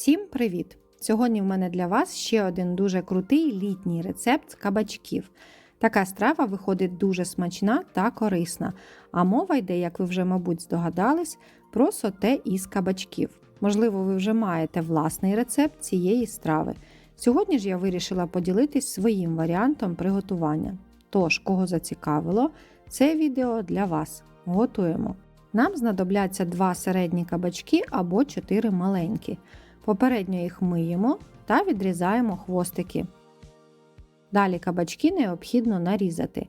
Всім привіт! Сьогодні в мене для вас ще один дуже крутий літній рецепт з кабачків. Така страва виходить дуже смачна та корисна, а мова йде, як ви вже, мабуть, здогадались, про соте із кабачків. Можливо, ви вже маєте власний рецепт цієї страви. Сьогодні ж я вирішила поділитись своїм варіантом приготування. Тож, кого зацікавило, це відео для вас. Готуємо. Нам знадобляться 2 середні кабачки або 4 маленькі. Попередньо їх миємо та відрізаємо хвостики. Далі кабачки необхідно нарізати.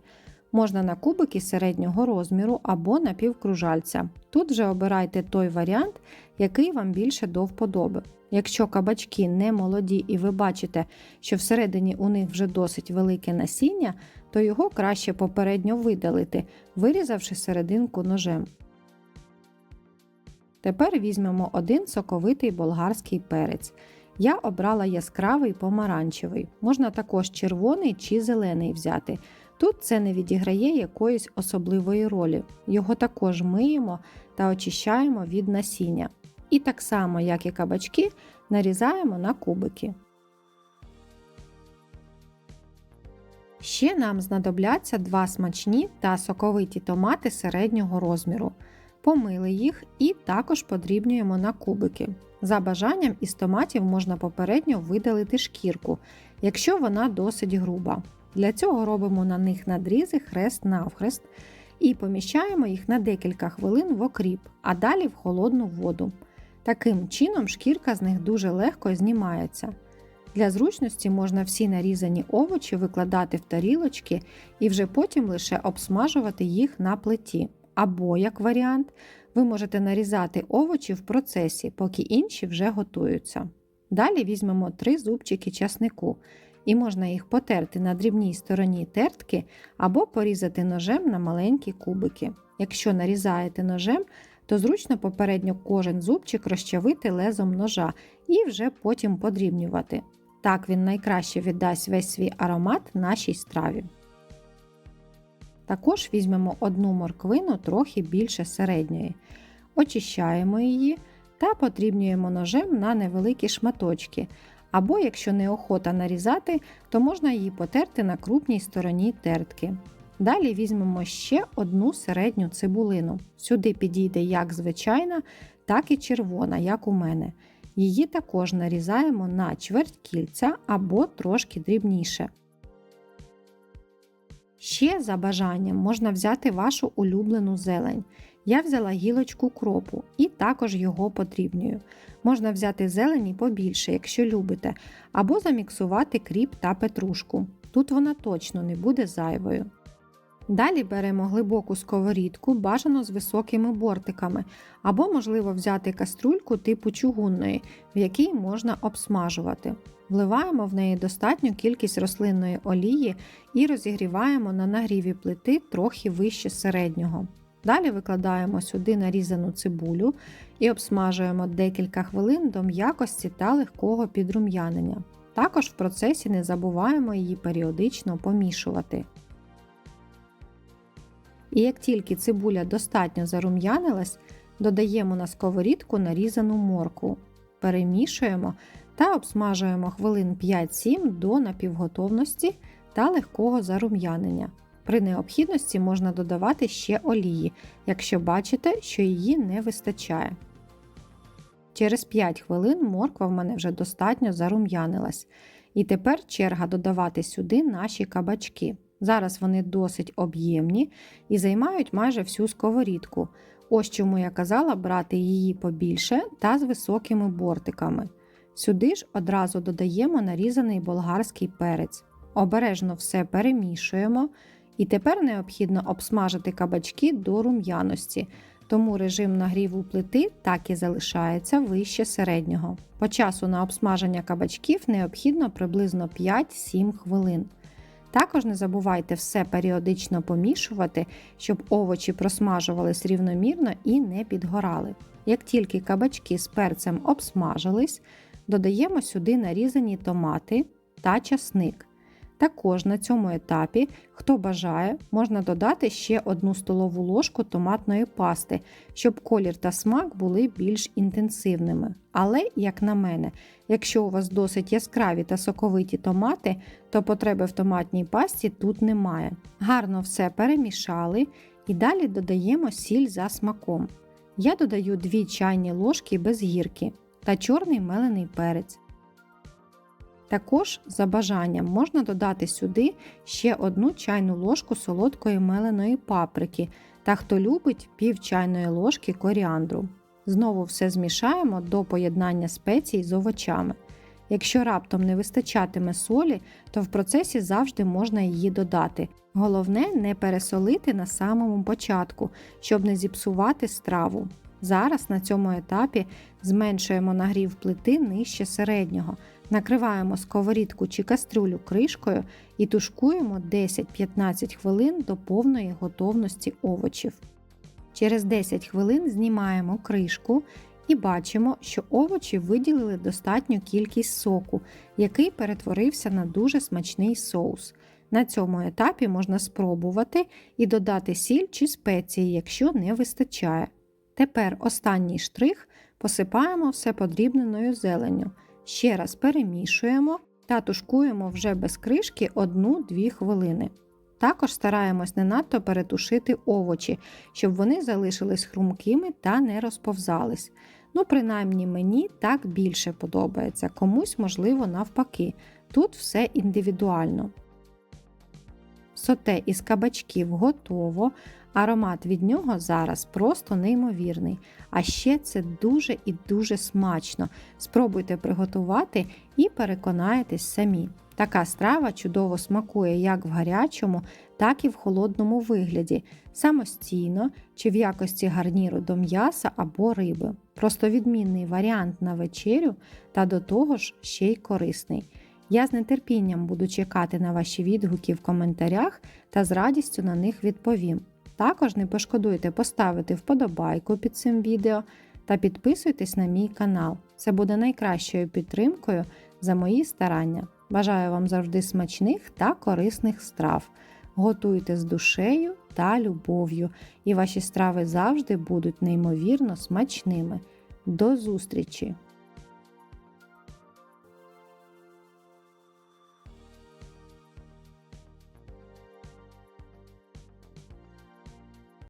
Можна на кубики середнього розміру або на півкружальця. Тут вже обирайте той варіант, який вам більше до вподоби. Якщо кабачки не молоді і ви бачите, що всередині у них вже досить велике насіння, то його краще попередньо видалити, вирізавши серединку ножем. Тепер візьмемо один соковитий болгарський перець. Я обрала яскравий помаранчевий, можна також червоний чи зелений взяти. Тут це не відіграє якоїсь особливої ролі. Його також миємо та очищаємо від насіння. І так само, як і кабачки, нарізаємо на кубики. Ще нам знадобляться два смачні та соковиті томати середнього розміру. Помили їх і також подрібнюємо на кубики. За бажанням із томатів можна попередньо видалити шкірку, якщо вона досить груба. Для цього робимо на них надрізи хрест навхрест і поміщаємо їх на декілька хвилин в окріп, а далі в холодну воду. Таким чином шкірка з них дуже легко знімається. Для зручності можна всі нарізані овочі викладати в тарілочки і вже потім лише обсмажувати їх на плиті. Або, як варіант, ви можете нарізати овочі в процесі, поки інші вже готуються. Далі візьмемо 3 зубчики часнику і можна їх потерти на дрібній стороні тертки або порізати ножем на маленькі кубики. Якщо нарізаєте ножем, то зручно попередньо кожен зубчик розчавити лезом ножа і вже потім подрібнювати. Так він найкраще віддасть весь свій аромат нашій страві. Також візьмемо одну морквину трохи більше середньої, очищаємо її та подрібнюємо ножем на невеликі шматочки. Або, якщо неохота нарізати, то можна її потерти на крупній стороні тертки. Далі візьмемо ще одну середню цибулину. Сюди підійде як звичайна, так і червона, як у мене. Її також нарізаємо на чверть кільця або трошки дрібніше. Ще за бажанням можна взяти вашу улюблену зелень. Я взяла гілочку кропу і також його подрібнюю. Можна взяти зелені побільше, якщо любите, або заміксувати кріп та петрушку. Тут вона точно не буде зайвою. Далі беремо глибоку сковорідку, бажано з високими бортиками, або, можливо, взяти каструльку типу чугунної, в якій можна обсмажувати. Вливаємо в неї достатню кількість рослинної олії і розігріваємо на нагріві плити трохи вище середнього. Далі викладаємо сюди нарізану цибулю і обсмажуємо декілька хвилин до м'якості та легкого підрум'янення. Також в процесі не забуваємо її періодично помішувати. І як тільки цибуля достатньо зарум'янилась, додаємо на сковорідку нарізану морку, перемішуємо та обсмажуємо хвилин 5-7 до напівготовності та легкого зарум'янення. При необхідності можна додавати ще олії, якщо бачите, що її не вистачає. Через 5 хвилин морква в мене вже достатньо зарум'янилась. І тепер черга додавати сюди наші кабачки. Зараз вони досить об'ємні і займають майже всю сковорідку. Ось чому я казала брати її побільше та з високими бортиками. Сюди ж одразу додаємо нарізаний болгарський перець. Обережно все перемішуємо. І тепер необхідно обсмажити кабачки до рум'яності, тому режим нагріву плити так і залишається вище середнього. По часу на обсмаження кабачків необхідно приблизно 5-7 хвилин. Також не забувайте все періодично помішувати, щоб овочі просмажувались рівномірно і не підгорали. Як тільки кабачки з перцем обсмажились, додаємо сюди нарізані томати та часник. Також на цьому етапі, хто бажає, можна додати ще одну столову ложку томатної пасти, щоб колір та смак були більш інтенсивними. Але, як на мене, якщо у вас досить яскраві та соковиті томати, то потреби в томатній пасті тут немає. Гарно все перемішали і далі додаємо сіль за смаком. Я додаю 2 чайні ложки без гірки та чорний мелений перець. Також за бажанням можна додати сюди ще одну чайну ложку солодкої меленої паприки та хто любить пів чайної ложки коріандру. Знову все змішаємо до поєднання спецій з овочами. Якщо раптом не вистачатиме солі, то в процесі завжди можна її додати. Головне не пересолити на самому початку, щоб не зіпсувати страву. Зараз на цьому етапі зменшуємо нагрів плити нижче середнього, накриваємо сковорідку чи кастрюлю кришкою і тушкуємо 10-15 хвилин до повної готовності овочів. Через 10 хвилин знімаємо кришку і бачимо, що овочі виділили достатню кількість соку, який перетворився на дуже смачний соус. На цьому етапі можна спробувати і додати сіль чи спеції, якщо не вистачає. Тепер останній штрих посипаємо все подрібненою зеленню. Ще раз перемішуємо та тушкуємо вже без кришки 1-2 хвилини. Також стараємось не надто перетушити овочі, щоб вони залишились хрумкими та не розповзались. Ну, принаймні мені так більше подобається, комусь, можливо, навпаки. Тут все індивідуально. Соте із кабачків готово, аромат від нього зараз просто неймовірний. А ще це дуже і дуже смачно. Спробуйте приготувати і переконаєтесь самі. Така страва чудово смакує як в гарячому, так і в холодному вигляді, самостійно чи в якості гарніру до м'яса або риби. Просто відмінний варіант на вечерю та до того ж ще й корисний. Я з нетерпінням буду чекати на ваші відгуки в коментарях та з радістю на них відповім. Також не пошкодуйте поставити вподобайку під цим відео та підписуйтесь на мій канал. Це буде найкращою підтримкою за мої старання. Бажаю вам завжди смачних та корисних страв. Готуйте з душею та любов'ю, і ваші страви завжди будуть неймовірно смачними. До зустрічі!